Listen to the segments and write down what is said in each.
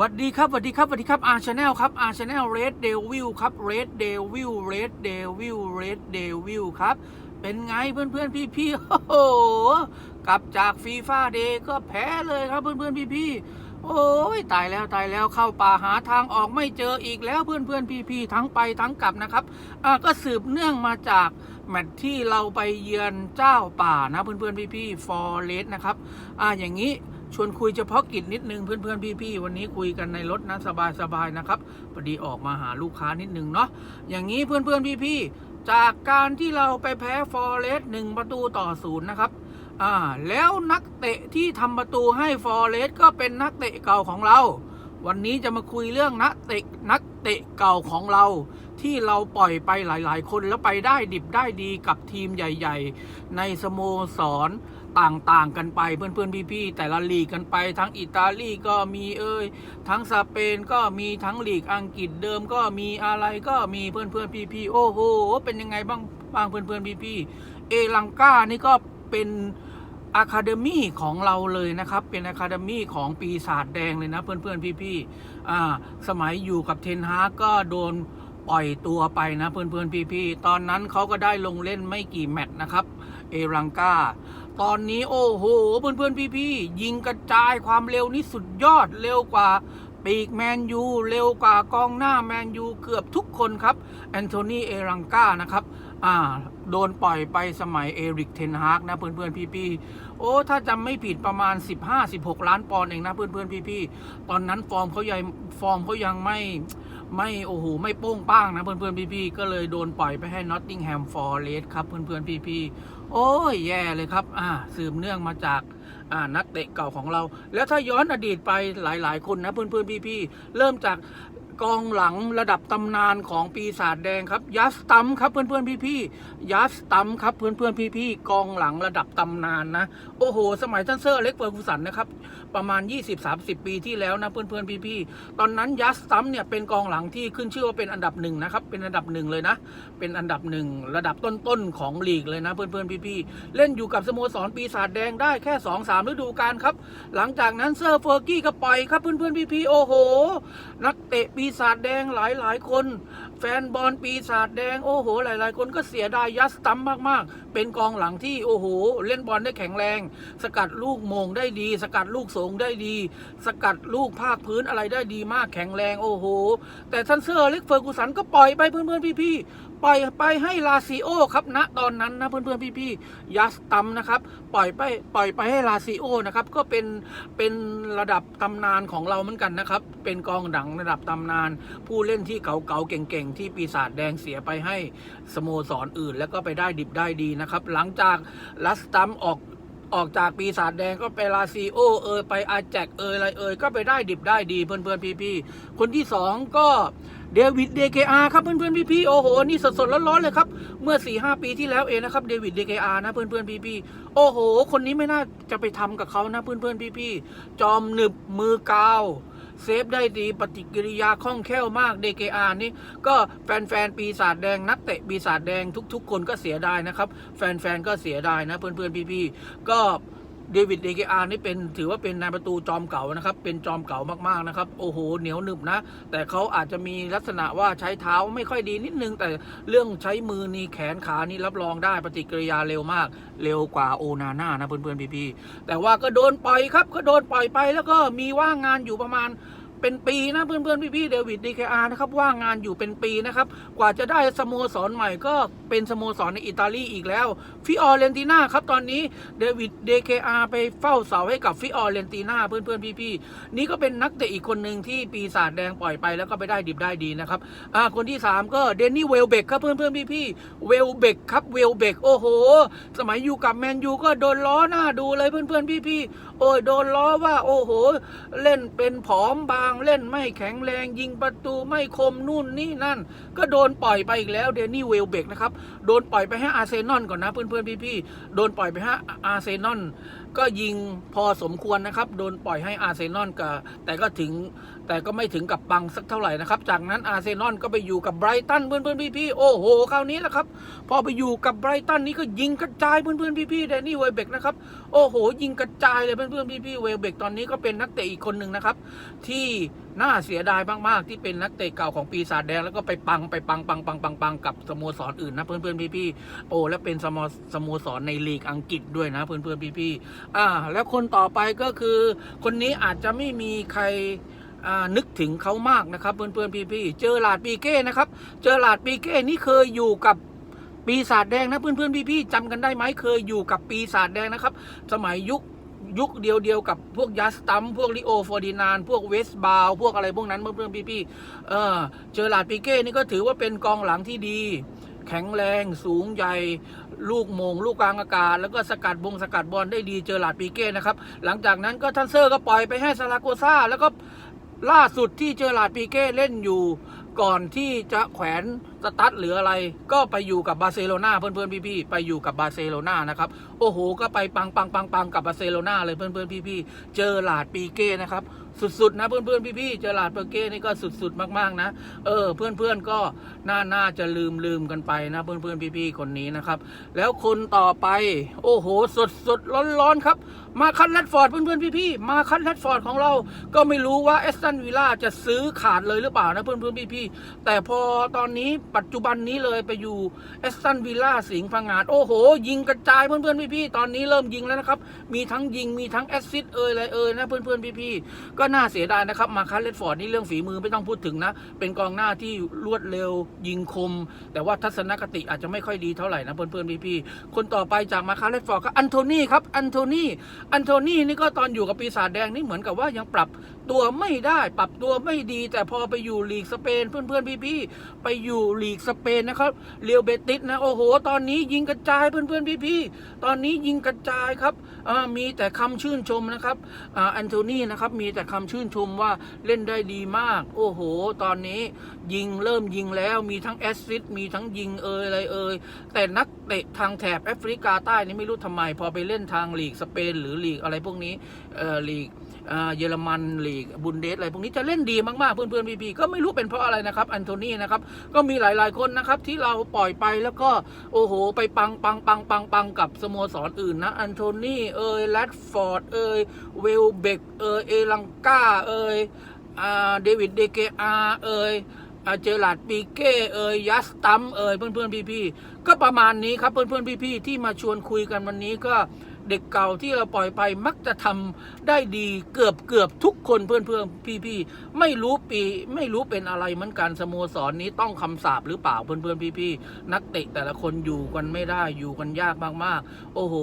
วัสดีครับหวัสดีครับหวัสดีครับอาร์ชาแนลครับอาร์ชาแนลเรดเดวิลครับเรดเดวิลเรดเดวิลเรดเดวิลครับ เป็นไงเพื่อนเพื่อนพี่พี่โอ้โหกลับจากฟีฟ่าเดย์ก็แพ้เลยครับเพื่อนเพื่อนพี่พี่โอ้ยตายแล้วตายแล้วเข้าป่าหาทางออกไม่เจออีกแล้วเพื่อนเพื่อนพี่พี่ทั้งไปทั้งกลับนะครับอ่าก็สืบเนื่องมาจากแมตช์ที่เราไปเยือนเจ้าป่านะเพื่อนเพื่อนพี่พี่ฟอร์เรสนะครับอ่าอย่างนี้ ชวนคุยเฉพาะกิจนิดนึงเพื่อนๆพี่ๆวันนี้คุยกันในรถนะสบายๆนะครับพอดีออกมาหาลูกค้านิดนึงเนาะอย่างนี้เพื่อนๆพี่ๆจากการที่เราไปแพ้ฟอร์เรสหนึ่งประตูต่อศูนย์นะครับอ่าแล้วนักเตะที่ทำประตูให้ฟอร์เรสก็เป็นนักเตะเก่าของเรา วันนี้จะมาคุยเรื่องนักเตะนักเตะเก่าของเราที่เราปล่อยไปหลาย ๆ คนแล้วไปได้ดิบได้ดีกับทีมใหญ่ ๆ ในสโมสร ต่างๆ กันไปเพื่อนๆพี่ๆแต่ละลีกกันไป ทั้งอิตาลีก็มีเอ่ยทั้งสเปนก็มีทั้งลีกอังกฤษเดิมก็มีอะไรก็มีเพื่อนๆพี่ๆโอ้โหเป็นยังไงบ้างบ้างเพื่อนๆพี่ๆเอลังกานี่ก็เป็นอะคาเดมี่ของเราเลยนะครับ เป็นอะคาเดมี่ของปีศาจแดงเลยนะเพื่อนๆพี่ๆอ่าสมัยอยู่กับเทนฮากก็โดนปล่อยตัวไปนะเพื่อนๆพี่ๆตอนนั้นเขาก็ได้ลงเล่นไม่กี่แมตช์นะครับ เอรังกา ตอนนี้โอ้โห เพื่อนๆพี่ๆยิงกระจายความเร็วนี่สุดยอดเร็วกว่าปีกแมนยูเร็วกว่ากองหน้าแมนยูเกือบทุกคนครับแอนโทนีเอรังกานะครับอ่าโดนปล่อยไปสมัยเอริกเทนฮากนะเพื่อนๆพี่ๆโอ้ถ้าจำไม่ผิดประมาณ 15-16 ล้านปอนด์เองนะเพื่อนๆพี่ๆตอนนั้นฟอร์มเขายังฟอร์มเขายังไม่ ไม่โอ้โหไม่โป้งป้างนะเพื่อนๆพี่ๆก็เลยโดนปล่อยไปให้นอตติงแฮมฟอร์เรสครับเพื่อนๆพี่ๆโอ้ยแย่เลยครับ อ่าสืบเนื่องมาจากอ่านักเตะเก่าของเรา แล้วถ้าย้อนอดีตไปหลายๆ คนนะเพื่อนๆพี่ๆเริ่มจาก กองหลังระดับตำนานของปีศาจแดงครับยัสตัมครับเพื่อนๆพี่ๆยัสตัมครับเพื่อนๆพี่ๆกองหลังระดับตำนานนะโอ้โห สมัยท่านเซอร์อเล็กเฟอร์กูสันนะครับประมาณ 20-30 ปีที่แล้วนะเพื่อนๆพี่ๆตอนนั้นยัสตัมเนี่ยเป็นกองหลังที่ขึ้นชื่อว่าเป็นอันดับหนึ่งนะครับเป็นอันดับหนึ่งเลยนะ เป็นอันดับหนึ่งระดับต้นๆของลีกเลยนะเพื่อนๆพี่ๆเล่นอยู่กับสโมสรปีศาจแดงได้แค่ 2-3ฤดูกาลครับหลังจากนั้นเซอร์เฟอร์กี้ก็ปล่อยครับเพื่อนๆพี่ๆโอ้โห นักเตะปีศาจแดงหลายๆคน แฟนบอลปีศาจแดงโอ้โห หลาย ๆ คนก็เสียดายยัสตัมมาก ๆ เป็นกองหลังที่โอ้โห เล่นบอลได้แข็งแรง สกัดลูกมงได้ดี สกัดลูกโสงได้ดี สกัดลูกภาคพื้นอะไรได้ดีมากแข็งแรงโอ้โห แต่ท่านเซอร์เล็กเฟอร์กูสันก็ปล่อยไปเพื่อน ๆ พี่ ๆ ปล่อยไปให้ลาซิโอครับณตอนนั้นนะเพื่อน ๆ พี่ ๆ ยัสตัมนะครับปล่อยไปปล่อยไปให้ลาซิโอนะครับก็เป็นเป็นระดับตำนานของเราเหมือนกันนะครับเป็นกองดังระดับตำนาน ผู้เล่นที่เก่าๆเก่งๆที่ปีศาจแดงเสียไปให้สโมสรออื่น แล้วก็ไปได้ดิบได้ดีนะครับ หลังจากลัสตัมออกออกจากปีศาจแดงก็ไปลาซิโอเอยไปอาแจกเอยอะไรเอยก็ไปได้ดิบได้ดีเพื่อนๆพี่ๆคนที่สองก็เดวิดเดเกอาครับเพื่อนๆพี่ๆโอ้โหนี่สดๆร้อนๆเลยครับ เมื่อ4ีหปีที่แล้วเองนะครับเดวิดเดเกอานะเพื่อนๆพี่ๆโอ้โห คนนี้ไม่น่าจะไปทำกับเขานะเพื่อนๆพี่ๆจอมหนึบมือกาว เซฟได้ดีปฏิกิริยาคล่องแคล่วมาก DKR นี่ก็แฟนๆปีศาจแดงนักเตะปีศาจแดงทุก ๆ คนก็เสียดายนะครับ แฟนๆก็เสียดายนะเพื่อนๆพี่ๆก็ เดวิด DKR นี่เป็นถือว่าเป็นนายประตูจอมเก่านะครับ เป็นจอมเก่ามากๆนะครับ โอ้โห เหนียวหนึบนะ แต่เขาอาจจะมีลักษณะว่าใช้เท้าไม่ค่อยดีนิดนึง แต่เรื่องใช้มือนี่แขนขานี่รับรองได้ปฏิกิริยาเร็วมาก เร็วกว่าโอนาน่านะเพื่อนๆพี่ๆแต่ว่าก็โดนปล่อยครับก็โดนปล่อยไปแล้วก็มีว่างงานอยู่ประมาณเป็นปีนะเพื่อนๆพี่ๆเดวิดดีเคอาร์นะครับว่างงานอยู่เป็นปีนะครับ กว่าจะได้สโมสรใหม่ก็ เป็นสโมสรในอิตาลีอีกแล้วฟิออเรนติน่าครับตอนนี้เดวิดเดเคอาร์ไปเฝ้าเสาให้กับฟิออเรนติน่าเพื่อนๆพี่ๆนี่ก็เป็นนักเตะอีกคนหนึ่งที่ปีศาจแดงปล่อยไปแล้วก็ไปได้ดิบได้ดีนะครับอ่าคนที่ 3 ก็เดนนี่เวลเบกครับเพื่อนๆพี่ๆเวลเบกครับเวลเบกโอ้โห สมัยอยู่กับแมนยูก็โดนล้อหน้าดูเลยเพื่อนๆพี่ๆโอ้ยโดนล้อว่าโอ้โห เล่นเป็นผอมบางเล่นไม่แข็งแรงยิงประตูไม่คมนู่นนี่นั่น ก็โดนปล่อยไปอีกแล้วเดนนี่เวลเบกนะครับโดนปล่อยไปให้อาร์เซนอลก่อนนะเพื่อนๆพี่ๆโดนปล่อยไปให้อาร์เซนอลก็ยิงพอสมควรนะครับ โดนปล่อยให้อาร์เซนอลกับแต่ก็ถึง แต่ก็ไม่ถึงกับปังสักเท่าไหร่นะครับ จากนั้นอาร์เซนอลก็ไปอยู่กับไบรตันเพื่อนเพื่อนพี่พี่โอ้โหคราวนี้แหละครับ พอไปอยู่กับไบรตันนี่ก็ยิงกระจายเพื่อนเพื่อนพี่พี่แดนนี่เวลเบกนะครับโอ้โห ยิงกระจายเลยเพื่อนเพื่อนพี่พี่เวลเบกตอนนี้ก็เป็นนักเตะอีกคนหนึ่งนะครับ ที่น่าเสียดายมากๆ ที่เป็นนักเตะเก่าของปีศาจแดงแล้วก็ไปปังไปปังปังปังปังปังกับสโมสรอื่นนะเพื่อนเพื่อนพี่พี่โอ้และเป็นสโมสโมสรในลีกอังกฤษด้วยนะเพื่อนเพื่อนพี่พี่อ่าแล้วคนต่อไปก็คือ คนนี้อาจจะไม่มีใคร นึกถึงเขามากนะครับเพื่อนๆพี่ๆเจอหลาดปีเก้นะครับ เจอหลาดปีเก้นี่เคยอยู่กับปีศาจแดงนะเพื่อนๆพี่ๆจำกันได้ไหมเคยอยู่กับปีศาจแดงนะครับ สมัยยุคยุคเดียวเดียวๆกับพวกยัสตัมพวกลิโอฟอร์ดินาน พวกเวสบาวพวกอะไรพวกนั้นเพื่อนๆพี่ๆเออเจอหลาดปีเก้นี่ก็ถือว่าเป็นกองหลังที่ดี แข็งแรงสูงใหญ่ลูกมงลูกกลางอากาศ แล้วก็สกัดบงสกัดบอลได้ดีเจอหลาดปีเก้นะครับ หลังจากนั้นก็ทันเซอร์ก็ปล่อยไปให้ซาลาโกซาแล้วก็ ล่าสุดที่เจอหลาดปีเก้เล่นอยู่ ก่อนที่จะแขวนสตั๊ดหรืออะไร ก็ไปอยู่กับบาร์เซโลนาเพื่อนๆพี่ๆไปอยู่กับบาร์เซโลนานะครับโอ้โหก็ไปปังปังปังปังกับบาร์เซโลนาเลยเพื่อนๆพี่ๆเจอหลาดปีเก้นะครับ สุดๆนะเพื่อนๆพี่ๆเจอหลาดปีเก้นี่ก็สุดๆมากๆนะเออเพื่อนๆก็น่าน่าจะลืมลืมกันไปนะเพื่อนๆพี่ๆคนนี้นะครับ แล้วคนต่อไป โอ้โหสดสดร้อนร้อนๆครับ มาคันแรดฟอร์ดเพื่อนๆพี่ๆมาคันแรดฟอร์ดของเรา ก็ไม่รู้ว่าเอสตันวิลล่าจะซื้อขาดเลยหรือเปล่านะเพื่อนๆพี่ๆแต่พอตอนนี้ปัจจุบันนี้เลยไปอยู่เอสตันวิลล่าสิงห์พังงาดโอ้โห ยิงกระจายเพื่อนๆพี่ๆตอนนี้เริ่มยิงแล้วนะครับ มีทั้งยิงมีทั้งแอสซิสเอ่ยอะไรเอ่ยนะเพื่อนๆพี่ๆก็น่าเสียดายนะครับมาคันแรดฟอร์ดนี่เรื่องฝีมือไม่ต้องพูดถึงนะ เป็นกองหน้าที่รวดเร็วยิงคม แต่ว่าทัศนคติอาจจะไม่ค่อยดีเท่าไหร่นะเพื่อนๆพี่ๆคนต่อไปจากมาคาร์เลตฟอร์ดก็อันโทนี่ครับอันโทนี่อันโทนี่นี่ก็ตอนอยู่กับปีศาจแดงนี่เหมือนกับว่ายังปรับตัวไม่ได้ปรับตัวไม่ดี แต่พอไปอยู่ลีกสเปนเพื่อนๆพี่ๆไปอยู่ลีกสเปนนะครับเรียวเบติสนะโอ้โห ตอนนี้ยิงกระจายเพื่อนๆพี่ๆตอนนี้ยิงกระจายครับมีแต่คำชื่นชมนะครับอันโทนี่นะครับมีแต่คำชื่นชมว่าเล่นได้ดีมาก โอ้โห ตอนนี้ยิงเริ่มยิงแล้วมีทั้งแอสซิสต์มีทั้งยิงเอยอะไรเอยแต่นักเตะทางแถบแอฟริกาใต้นี่ไม่รู้ทำไม พอไปเล่นทางลีกสเปนหรือลีกอะไรพวกนี้เอ่อลีก เยอรมันลีกบุนเดสอะไรพวกนี้จะเล่นดีมากๆเพื่อนๆพี่ๆก็ไม่รู้เป็นเพราะอะไรนะครับอันโทนีนะครับก็มีหลายๆคนนะครับที่เราปล่อยไปแล้วก็โอ้โห ไปปังปังปังปังปังกับสโมสรอื่นนะอันโทนีเอยแรดฟอร์ดเอยเวลเบกเอยเอลังกาเอยอ่าเดวิดเดเกอาเอยอ่าเจอหลาดปีเก้เอ่ยยัสตัมเอ่ยเพื่อนเพื่อนๆพี่ๆก็ประมาณนี้ครับเพื่อนเพื่อนๆพี่ๆที่มาชวนคุยกันวันนี้ก็ เด็กเก่าที่เราปล่อยไปมักจะทำได้ดีเกือบเกือบทุกคนเพื่อนเพื่อนๆพี่ไม่รู้ปีไม่รู้เป็นอะไรเหมือนกันสโมสรนี้ต้องคำสาปหรือเปล่าเพื่อนเพื่อนๆพี่นักเตะแต่ละคนอยู่กันไม่ได้อยู่กันยากมากๆ โอ้โห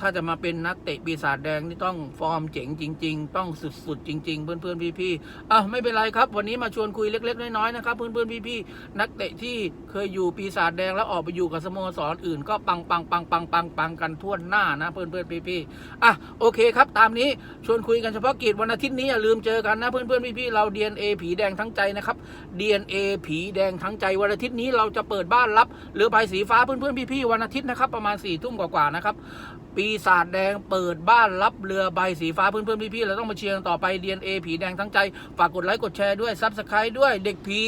ถ้าจะมาเป็นนักเตะปีศาจแดงนี่ต้องฟอร์มเจ๋งจริง ๆ ต้องสุดๆจริง ๆ เพื่อนๆพี่ๆอะไม่เป็นไรครับวันนี้มาชวนคุยเล็ก ๆ น้อยๆนะครับเพื่อนๆพี่ๆนักเตะที่เคยอยู่ปีศาจแดงแล้วออกไปอยู่กับสโมสรอื่น ก็ปังปังปังปังปังปังกันทั่วหน้านะเพื่อนๆพี่ๆอะโอเคครับตามนี้ชวนคุยกันเฉพาะกิจวันอาทิตย์นี้อย่าลืมเจอกันนะเพื่อนๆพี่ๆเรา DNA ผีแดงทั้งใจนะครับ DNA ผีแดงทั้งใจวันอาทิตย์นี้เราจะเปิดบ้านรับเรือใบสีฟ้าเพื่อนๆพี่ๆวันอาทิตย์นะครับประมาณ4ี่ทุ่มกว่าๆนะครับปีศาจแดงเปิดบ้านรับเรือใบสีฟ้าเพื่อนๆพี่ๆเราต้องมาเชียร์ต่อไป DNA ผีแดงทั้งใจ ฝากกดไลค์กดแชร์ด้วยซับสไครต์ด้วยเด็กผี